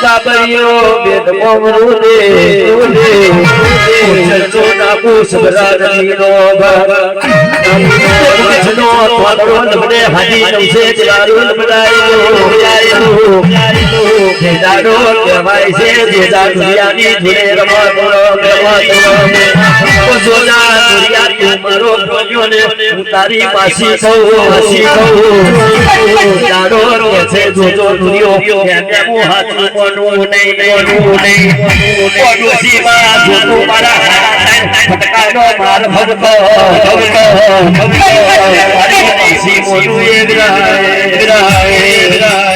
સાબરિયો બેદ મોમરુને ઉને ઉછળતો ડાકુ સુબરાજીનો ભર ઉછળનો થોડો નમને હાજી નમસે ચારું બડાયો જેદાડો કહેવાય છે જેદા દુનિયાની ધૂળે રમતો રમતો જોડા દુનિયા તું મારો પ્રોજ્યોને હું તારી પાછી કહું હસી કહું જાડો કે છે જોજો દુનિયો કે હું હાથું કોનું નહીં કોનું નહીં કોનું સીમા જોતું મારા ફટકાનો માર ભરતો ભરતો ભરતો મારી પાછી મોનું એ વિરાય વિરાય વિરાય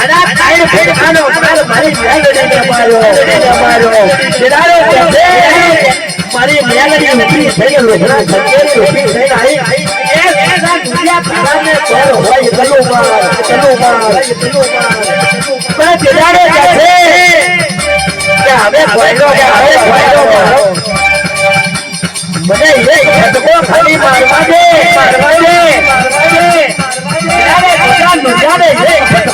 અના સાઈડ ફેર ખાનો કાલ મારી મેલડી ને મારો મારો ચિરારો કહે મારી મેલડી નથી થઈ ગયો ઘણા ખર્ચે ઉભી થઈ આવી એ એસા દુનિયા તારાને પર હોય ચલો માર ચલો માર ચલો માર પણ ચિરારો કહે કે હવે ભયલો કે હવે ભયલો મારો મને એ ખતકો ખાલી મારવા દે મારવા દે મારવા દે ચિરારો ભગવાન મજા દે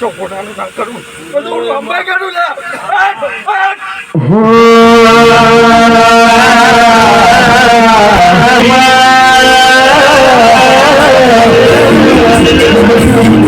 છોકરાનું ના કરું બધું અંબાઈ કાઢું લે Thank you.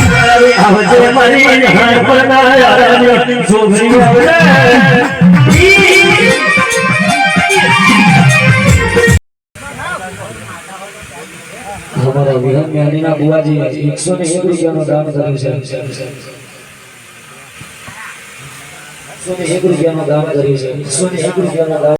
हवज मरी हर बनाया અમારા વિહન જ્ઞાનીના બુવાજી એકસો ને એક રૂપિયાનું દાન કર્યું છે એકસો ને એક રૂપિયાનું દાન કર્યું છે એકસો ને એક રૂપિયાનું દાન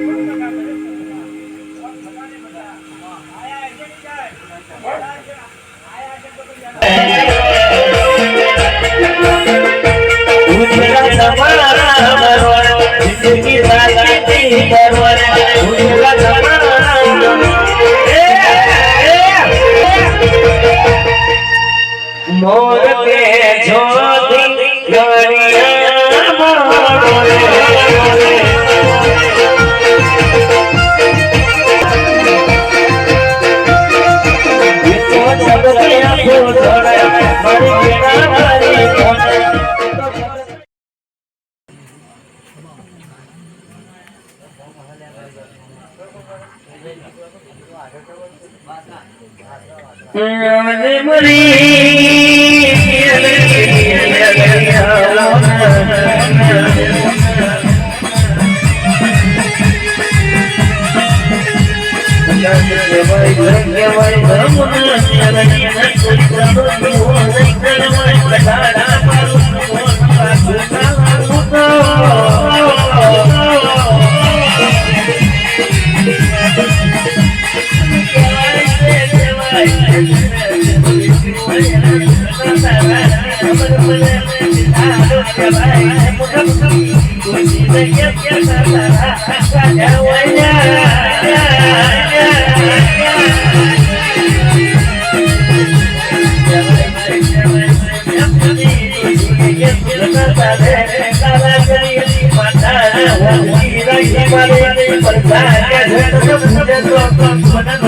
મુરી Hare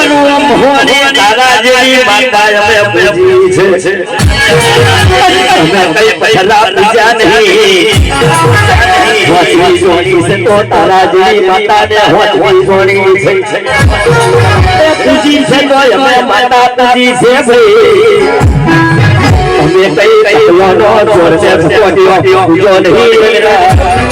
અનુરમ તારા જેવી માતા અમે કઈ પહેલા છે તો તારા જેવી માતા ને હોચવી જોડી છે છે અમે કઈ કઈ નો જોર છે ભગવાન પૂજો નહીં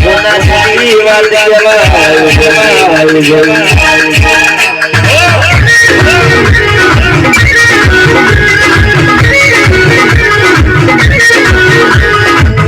Buenas var cemal cemal cemal